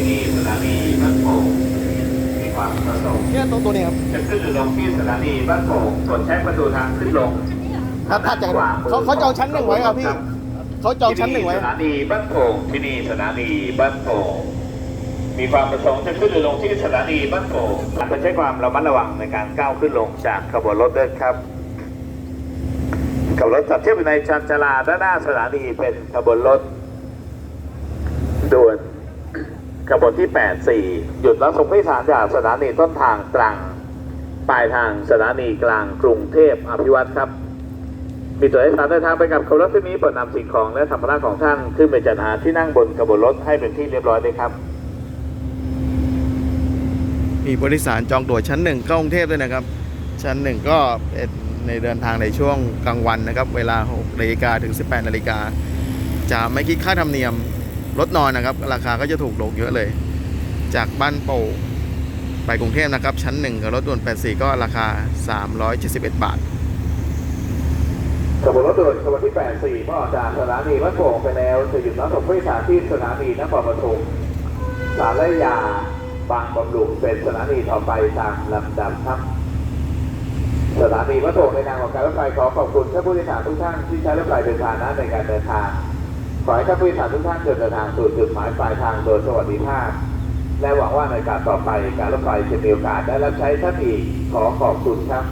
ที่นี่สถานีบ้านโป่งมีความประสงค์เนี่ยตรงตัวนี้ครับจะขึ้นหรือลงที่สถานีบ้านโป่งกดใช้ประตูทางขึ้นลงครับถัดจาเขาเขาจองชั้นหนึ่งไว้ครับพี่เขาจองชั้นหนึ่งไว้สถานีบ้านโป่งที่นี่สถานีบ้านโป่งมีความประสงค์จะขึ้นหรือลงที่สถานีบ้านโป่งอาจะใช้ความระมัดระวังในการก้าวขึ้นลงจากขบวนรถด้วยครับขบวนรถจัดเทียบในชันชลาด้านหน้าสถานีเป็นขบวนรถด่วน ขบวนที่ 84 หยุดรับส่งผู้โดยสารจากสถานีต้นทางตรัง ปลายทางสถานีกลางกรุงเทพอภิวัตครับ มีตัวโดยสารเดินทางไปกับขบวนรถที่นี้โปรดนำสิ่งของและสัมภาระของท่านขึ้นไปจัดหาที่นั่งบนขบวนรถให้เป็นที่เรียบร้อยด้วยครับมีบริษัทจองตั๋วชั้นหนึ่งเข้ากรุงเทพด้วยนะครับ ชั้นหนึ่งก็เป็นในเดินทางในช่วงกลางวันนะครับ เวลา6นาฬิกาถึง 18นาฬิกาจะไม่คิดค่าธรรมเนียม รถนอนนะครับ ราคาก็จะถูกลงเยอะเลย จากบ้านโป่งไปกรุงเทพนะครับ ชั้นหนึ่งกับรถด่วน 84 ก็ราคา 371 บาทขบวนรถด่วนขบวนที่ 84ออกจากสถานีวัดโป่งไปแล้วจะหยุดรับส่งผู้โดยสารที่สถานีนครปฐมสารและยาบางบำรุงเป็นสถานีต่อไปตามลำดับครับสถานีวัดโป่งในนามของการรถไฟขอขอบคุณท่านผู้โดยสารทุกท่านที่ใช้รถไฟเป็นพาหนะในการเดินทาง อให้ท่านผู้โดารทุกท่านเดินทางสู่จุดหมายปลายทางโดยสวัสดิภาพ และหวังว่าในการต่อไปการรถไฟจะมีโอกาสได้รับใช้ท่านอีกขอขอบคุณครับ